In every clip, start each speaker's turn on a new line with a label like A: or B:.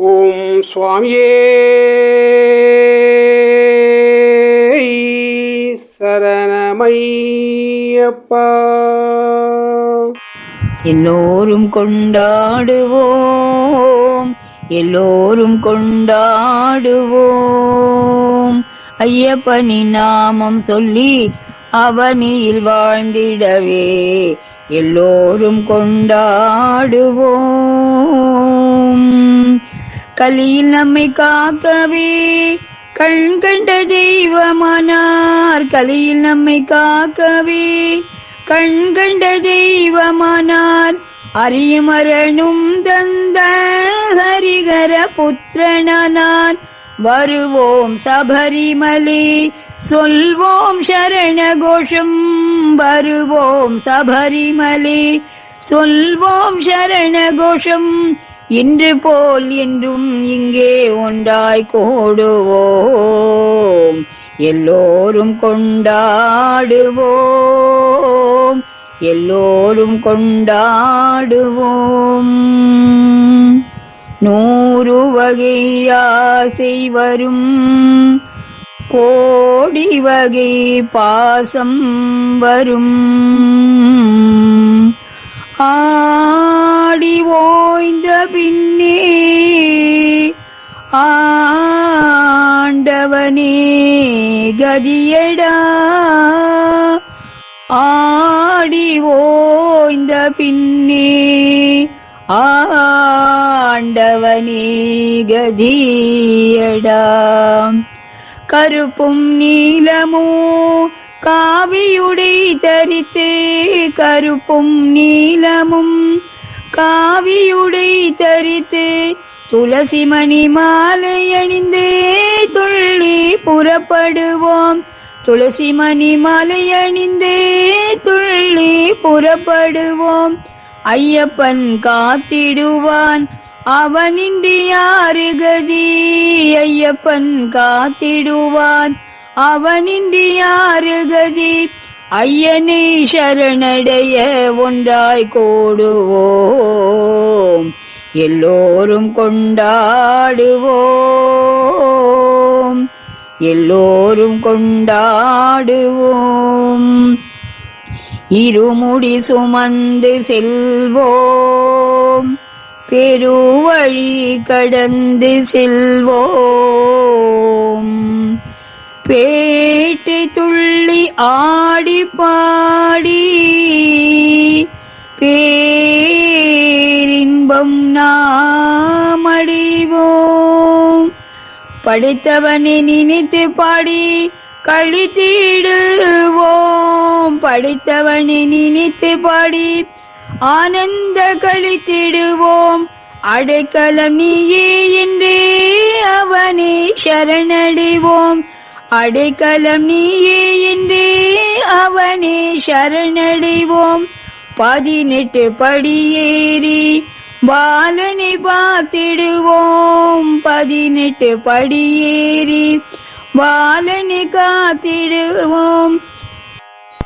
A: ஓம் சுவாமியே. சரணமையப்பா.
B: எல்லோரும் கொண்டாடுவோம். எல்லோரும் கொண்டாடுவோம். ஐயப்பனி நாமம் சொல்லி அவனியில் வாழ்ந்திடவே. எல்லோரும் கொண்டாடுவோம். கலியில் நம்மை காக்கவே. கண் கண்ட தெய்வமானார் கலியில் நம்மை காக்கவே. கண் கண்ட தெய்வமானார் அரியமரணும் தந்த ஹரிகர புத்திரனானான் வருவோம் சபரிமலே சொல்வோம் சரண கோஷம் வருவோம் சபரிமலே சொல்வோம் சரண கோஷம் இன்று போல் என்றும் இங்கே ஒன்றாய் கூடுவோம். எல்லோரும் கொண்டாடுவோம். எல்லோரும் கொண்டாடுவோம். நூறு வகையாசை வரும். கோடி வகை பாசம் வரும். ஆ ஆடி ஓய்ந்த பின்னே ஆண்டவனே கதியடா. ஆடி ஓய்ந்த பின்னே ஆண்டவனே கதியடா. கருப்பும் நீலமோ காவியுடை தரித்து கருப்பும் நீலமும் காவியுடை தரித்து துளசி மணி மாலை அணிந்தே துள்ளி புறப்படுவோம். துளசி மணி மாலை அணிந்தே துள்ளி புறப்படுவோம். ஐயப்பன் காத்திடுவான் அவனின்றி யாரு கதி? ஐயப்பன் காத்திடுவான் அவனின்றி யாரு கதி? ஐயனை சரணடைய ஒன்றாய் கோடுவோம். எல்லோரும் கொண்டாடுவோம். எல்லோரும் கொண்டாடுவோம். இருமுடி சுமந்து செல்வோம். பெருவழி கடந்து செல்வோம். பேட்டை துள்ளி ஆடி பாடி பேரின்பம் நாம் அடைவோம். படித்தவனை நினைத்து பாடி கழித்திடுவோம். படித்தவனை நினைத்து பாடி ஆனந்த கழித்திடுவோம். அடைக்கலம் நீயே என்றே அவனை சரணடைவோம். அடைக்கலம் நீயே என்றே அவனே சரணடைவோம். பதினெட்டு படியேறி பாலனை பார்த்திடுவோம். பதினெட்டு படியேறி பாலனை காத்திடுவோம்.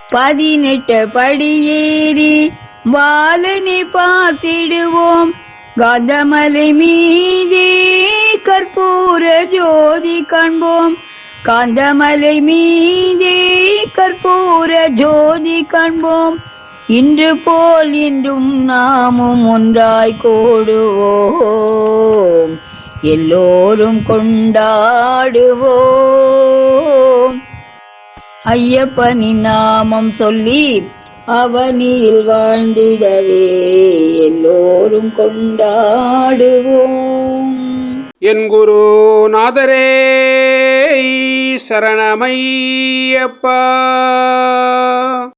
B: பதினெட்டு படியேறி பாலனை பார்த்திடுவோம். காந்தமலை மீதே கற்பூர ஜோதி காண்போம். காந்தமலை மீதே கற்பூர ஜோதி காண்போம். இன்று போல் இன்றும் நாமும் ஒன்றாய் கோடுவோம். எல்லோரும் கொண்டாடுவோம். ஐயப்பனின் நாமம் சொல்லி அவனில் வாழ்ந்திடவே எல்லோரும் கொண்டாடுவோம்.
A: என் குரு நாதரே. சரணமையப்பா.